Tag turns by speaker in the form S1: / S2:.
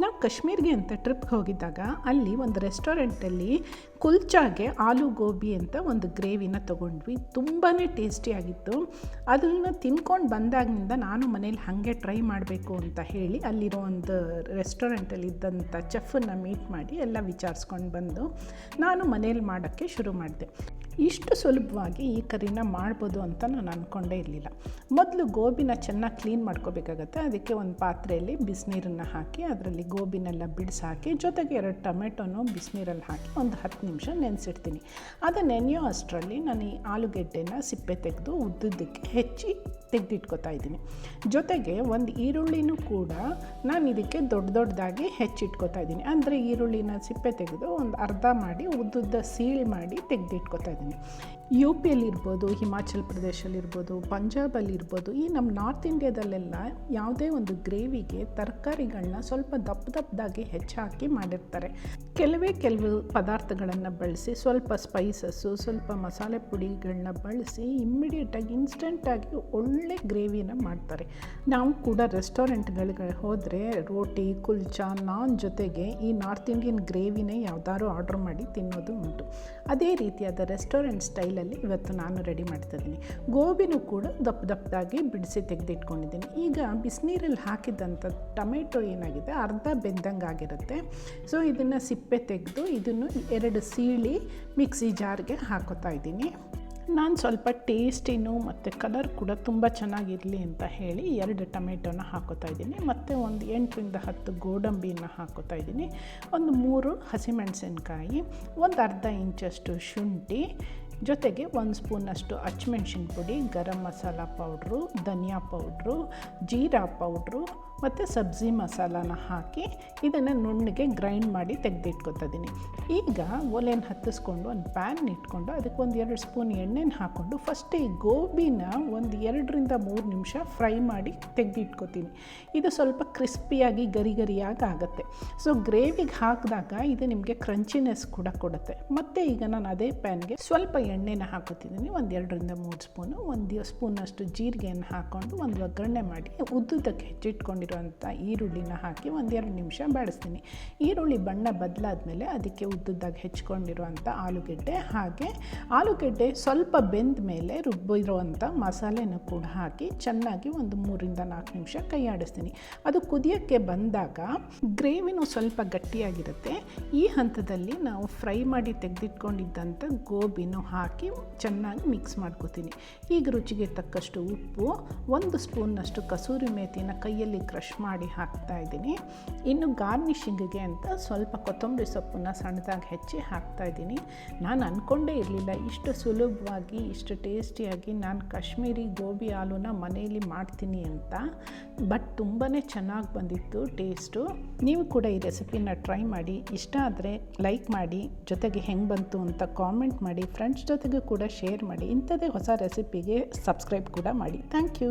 S1: ನಾವು ಕಾಶ್ಮೀರ್ಗೆ ಅಂತ ಟ್ರಿಪ್ಗೆ ಹೋಗಿದ್ದಾಗ ಅಲ್ಲಿ ಒಂದು ರೆಸ್ಟೋರೆಂಟಲ್ಲಿ ಕುಲ್ಚಾಗೆ ಆಲೂ ಗೋಬಿ ಅಂತ ಒಂದು ಗ್ರೇವಿನ ತೊಗೊಂಡ್ವಿ. ತುಂಬಾ ಟೇಸ್ಟಿಯಾಗಿತ್ತು ಅದನ್ನು ತಿನ್ಕೊಂಡು ಬಂದಾಗಿನಿಂದ ನಾನು ಮನೇಲಿ ಹಾಗೆ ಟ್ರೈ ಮಾಡಬೇಕು ಅಂತ ಹೇಳಿ ಅಲ್ಲಿರೋ ಒಂದು ರೆಸ್ಟೋರೆಂಟಲ್ಲಿ ಇದ್ದಂಥ ಚೆಫನ್ನು ಮೀಟ್ ಮಾಡಿ ಎಲ್ಲ ವಿಚಾರಿಸ್ಕೊಂಡು ಬಂದು ನಾನು ಮನೇಲಿ ಮಾಡೋಕ್ಕೆ ಶುರು ಮಾಡಿದೆ. ಇಷ್ಟು ಸುಲಭವಾಗಿ ಈ ಕರಿನ ಮಾಡ್ಬೋದು ಅಂತ ನಾನು ಅಂದ್ಕೊಂಡೇ ಇರಲಿಲ್ಲ. ಮೊದಲು ಗೋಬಿನ ಚೆನ್ನಾಗಿ ಕ್ಲೀನ್ ಮಾಡ್ಕೋಬೇಕಾಗತ್ತೆ. ಅದಕ್ಕೆ ಒಂದು ಪಾತ್ರೆಯಲ್ಲಿ ಬಿಸಿನೀರನ್ನು ಹಾಕಿ, ಅದರಲ್ಲಿ ಗೋಬಿನೆಲ್ಲ ಬಿಡಿಸಾಕಿ, ಜೊತೆಗೆ ಎರಡು ಟೊಮೆಟೊನು ಬಿಸಿನೀರಲ್ಲಿ ಹಾಕಿ ಒಂದು ಹತ್ತು ನಿಮಿಷ ನೆನೆಸಿಡ್ತೀನಿ. ಅದು ನೆನೆಯೋ ಅಷ್ಟರಲ್ಲಿ ನಾನು ಈ ಆಲೂಗೆಡ್ಡೆನ ಸಿಪ್ಪೆ ತೆಗೆದು ಉದ್ದುದ್ದಕ್ಕೆ ಹೆಚ್ಚಿ ತೆಗೆದಿಟ್ಕೊತಾ ಇದ್ದೀನಿ. ಜೊತೆಗೆ ಒಂದು ಈರುಳ್ಳಿನೂ ಕೂಡ ನಾನು ಇದಕ್ಕೆ ದೊಡ್ಡ ದೊಡ್ಡದಾಗಿ ಹೆಚ್ಚಿಟ್ಕೊತಾ ಇದ್ದೀನಿ. ಅಂದರೆ ಈರುಳ್ಳಿನ ಸಿಪ್ಪೆ ತೆಗೆದು ಒಂದು ಅರ್ಧ ಮಾಡಿ ಉದ್ದುದ್ದ ಸೀಳ್ ಮಾಡಿ ತೆಗೆದಿಟ್ಕೋತಾ ಇದ್ದೀನಿ. ಯು ಪಿಯಲ್ಲಿರ್ಬೋದು ಹಿಮಾಚಲ್ ಪ್ರದೇಶಲ್ಲಿರ್ಬೋದು, ಪಂಜಾಬಲ್ಲಿರ್ಬೋದು, ಈ ನಮ್ಮ ನಾರ್ತ್ ಇಂಡಿಯಾದಲ್ಲೆಲ್ಲ ಯಾವುದೇ ಒಂದು ಗ್ರೇವಿಗೆ ತರಕಾರಿಗಳನ್ನ ಸ್ವಲ್ಪ ದಪ್ಪ ದಪ್ಪದಾಗಿ ಹೆಚ್ಚಾಕಿ ಮಾಡಿರ್ತಾರೆ. ಕೆಲವೇ ಕೆಲವು ಪದಾರ್ಥಗಳನ್ನು ಬಳಸಿ ಸ್ವಲ್ಪ ಸ್ಪೈಸಸ್ಸು ಸ್ವಲ್ಪ ಮಸಾಲೆ ಪುಡಿಗಳನ್ನ ಬಳಸಿ ಇಮ್ಮಿಡಿಯೇಟಾಗಿ ಇನ್ಸ್ಟೆಂಟಾಗಿ ಒಳ್ಳೆ ಗ್ರೇವಿನ ಮಾಡ್ತಾರೆ. ನಾವು ಕೂಡ ರೆಸ್ಟೋರೆಂಟ್ಗಳಿಗೆ ಹೋದರೆ ರೋಟಿ, ಕುಲ್ಚಾ, ನಾನ್ ಜೊತೆಗೆ ಈ ನಾರ್ತ್ ಇಂಡಿಯನ್ ಗ್ರೇವಿನೇ ಯಾವ್ದಾದ್ರು ಆರ್ಡ್ರ್ ಮಾಡಿ ತಿನ್ನೋದು ಉಂಟು. ಅದೇ ರೀತಿಯಾದ ರೆಸ್ಟೋರೆಂಟ್ ಸ್ಟೈಲಲ್ಲಿ ಇವತ್ತು ನಾನು ರೆಡಿ ಮಾಡ್ತಿದ್ದೀನಿ ಗೋಬಿನೂ ಕೂಡ ದಪ್ಪ ದಪ್ಪದಾಗಿ ಬಿಡಿಸಿ ತೆಗೆದಿಟ್ಕೊಂಡಿದ್ದೀನಿ. ಈಗ ಬಿಸಿನೀರಲ್ಲಿ ಹಾಕಿದಂಥ ಟೊಮೆಟೊ ಏನಾಗಿದೆ? ಅರ್ಧ ಬೆಂದಂಗೆ ಆಗಿರುತ್ತೆ ಸೊ ಇದನ್ನು ಸಿಪ್ಪೆ ತೆಗೆದು ಇದನ್ನು ಎರಡು ಸೀಳಿ ಮಿಕ್ಸಿ ಜಾರ್ಗೆ ಹಾಕೋತಾ ಇದ್ದೀನಿ. ನಾನು ಸ್ವಲ್ಪ ಟೇಸ್ಟಿನು ಮತ್ತು ಕಲರ್ ಕೂಡ ತುಂಬ ಚೆನ್ನಾಗಿರಲಿ ಅಂತ ಹೇಳಿ ಎರಡು ಟೊಮೆಟೊನ ಹಾಕೋತಾ ಇದ್ದೀನಿ. ಮತ್ತು ಒಂದು ಎಂಟರಿಂದ ಹತ್ತು ಗೋಡಂಬಿಯನ್ನು ಹಾಕೋತಾ ಇದ್ದೀನಿ. ಒಂದು ಮೂರು ಹಸಿಮೆಣಸಿನ್ಕಾಯಿ, ಒಂದು ಅರ್ಧ ಇಂಚಷ್ಟು ಶುಂಠಿ ಜೊತೆಗೆ ಒಂದು ಸ್ಪೂನಷ್ಟು ಅಚ್ಚಮೆಣ್ಸಿನ ಪುಡಿ, ಗರಂ ಮಸಾಲ ಪೌಡ್ರು, ಧನಿಯಾ ಪೌಡ್ರು, ಜೀರಾ ಪೌಡ್ರು ಮತ್ತು ಸಬ್ಜಿ ಮಸಾಲಾನ ಹಾಕಿ ಇದನ್ನು ನುಣ್ಣಗೆ ಗ್ರೈಂಡ್ ಮಾಡಿ ತೆಗೆದಿಟ್ಕೊತಿದ್ದೀನಿ ಈಗ ಒಲೆನ ಹತ್ತಿಸ್ಕೊಂಡು ಒಂದು ಪ್ಯಾನ್ ಇಟ್ಕೊಂಡು ಅದಕ್ಕೆ ಒಂದು ಎರಡು ಸ್ಪೂನ್ ಎಣ್ಣೆನ ಹಾಕ್ಕೊಂಡು ಫಸ್ಟ್ ಈ ಗೋಬಿನ ಒಂದು ಎರಡರಿಂದ ಮೂರು ನಿಮಿಷ ಫ್ರೈ ಮಾಡಿ ತೆಗೆದಿಟ್ಕೊತೀನಿ. ಇದು ಸ್ವಲ್ಪ ಕ್ರಿಸ್ಪಿಯಾಗಿ ಗರಿ ಗರಿಯಾಗಿ ಆಗುತ್ತೆ ಸೊ ಗ್ರೇವಿಗೆ ಹಾಕಿದಾಗ ಇದು ನಿಮಗೆ ಕ್ರಂಚಿನೆಸ್ ಕೂಡ ಕೊಡುತ್ತೆ. ಮತ್ತು ಈಗ ನಾನು ಅದೇ ಪ್ಯಾನ್ಗೆ ಸ್ವಲ್ಪ ಎಣ್ಣೆನ ಹಾಕೋತಿದ್ದೀನಿ. ಒಂದು ಎರಡರಿಂದ ಮೂರು ಸ್ಪೂನು. ಒಂದು ಸ್ಪೂನಷ್ಟು ಜೀರಿಗೆಯನ್ನು ಹಾಕ್ಕೊಂಡು ಒಂದು ಒಗ್ಗರಣೆ ಮಾಡಿ ಉದ್ದುದಕ್ಕೆ ಹೆಚ್ಚಿಟ್ಕೊಂಡಿರುವಂಥ ಈರುಳ್ಳಿನ ಹಾಕಿ ಒಂದೆರಡು ನಿಮಿಷ ಬಾಡಿಸ್ತೀನಿ. ಈರುಳ್ಳಿ ಬಣ್ಣ ಬದಲಾದ್ಮೇಲೆ ಅದಕ್ಕೆ ಉದ್ದುದ್ದಾಗಿ ಹೆಚ್ಕೊಂಡಿರುವಂಥ ಆಲೂಗೆಡ್ಡೆ ಹಾಗೆ ಆಲೂಗೆಡ್ಡೆ ಸ್ವಲ್ಪ ಬೆಂದ ಮೇಲೆ ರುಬ್ಬಿರುವಂಥ ಮಸಾಲೆನೂ ಕೂಡ ಹಾಕಿ ಚೆನ್ನಾಗಿ ಒಂದು ಮೂರಿಂದ ನಾಲ್ಕು ನಿಮಿಷ ಕೈ ಆಡಿಸ್ತೀನಿ ಅದು ಕುದಿಯೋಕ್ಕೆ ಬಂದಾಗ ಗ್ರೇವಿನೂ ಸ್ವಲ್ಪ ಗಟ್ಟಿಯಾಗಿರುತ್ತೆ. ಈ ಹಂತದಲ್ಲಿ ನಾವು ಫ್ರೈ ಮಾಡಿ ತೆಗೆದಿಟ್ಕೊಂಡಿದ್ದಂಥ ಗೋಬಿನೂ ಹಾಕಿ ಚೆನ್ನಾಗಿ ಮಿಕ್ಸ್ ಮಾಡ್ಕೋತೀನಿ. ಈಗ ರುಚಿಗೆ ತಕ್ಕಷ್ಟು ಉಪ್ಪು, ಒಂದು ಸ್ಪೂನ್ನಷ್ಟು ಕಸೂರಿ ಮೇಥಿನ ಕೈಯಲ್ಲಿ ಕ್ರಷ್ ಮಾಡಿ ಹಾಕ್ತಾ ಇದ್ದೀನಿ. ಇನ್ನು ಗಾರ್ನಿಷಿಂಗಿಗೆ ಅಂತ ಸ್ವಲ್ಪ ಕೊತ್ತಂಬರಿ ಸೊಪ್ಪನ್ನು ಸಣ್ಣದಾಗಿ ಹೆಚ್ಚಿ ಹಾಕ್ತಾ ಇದ್ದೀನಿ. ನಾನು ಅಂದ್ಕೊಂಡೇ ಇರಲಿಲ್ಲ, ಇಷ್ಟು ಸುಲಭವಾಗಿ, ಇಷ್ಟು ಟೇಸ್ಟಿಯಾಗಿ ನಾನು ಕಾಶ್ಮೀರಿ ಗೋಬಿ ಹಾಲುನ ಮನೆಯಲ್ಲಿ ಮಾಡ್ತೀನಿ ಅಂತ. ಬಟ್ ತುಂಬಾ ಚೆನ್ನಾಗಿ ಬಂದಿತ್ತು ಟೇಸ್ಟು ನೀವು ಕೂಡ ಈ ರೆಸಿಪಿನ ಟ್ರೈ ಮಾಡಿ. ಇಷ್ಟ ಆದರೆ ಲೈಕ್ ಮಾಡಿ. ಜೊತೆಗೆ ಹೆಂಗೆ ಬಂತು ಅಂತ ಕಾಮೆಂಟ್ ಮಾಡಿ. ಫ್ರೆಂಡ್ಸ್ ಜೊತೆಗೂ ಕೂಡ ಶೇರ್ ಮಾಡಿ. ಇಂಥದ್ದೇ ಹೊಸ ರೆಸಿಪಿಗೆ ಸಬ್ಸ್ಕ್ರೈಬ್ ಕೂಡ ಮಾಡಿ. Thank you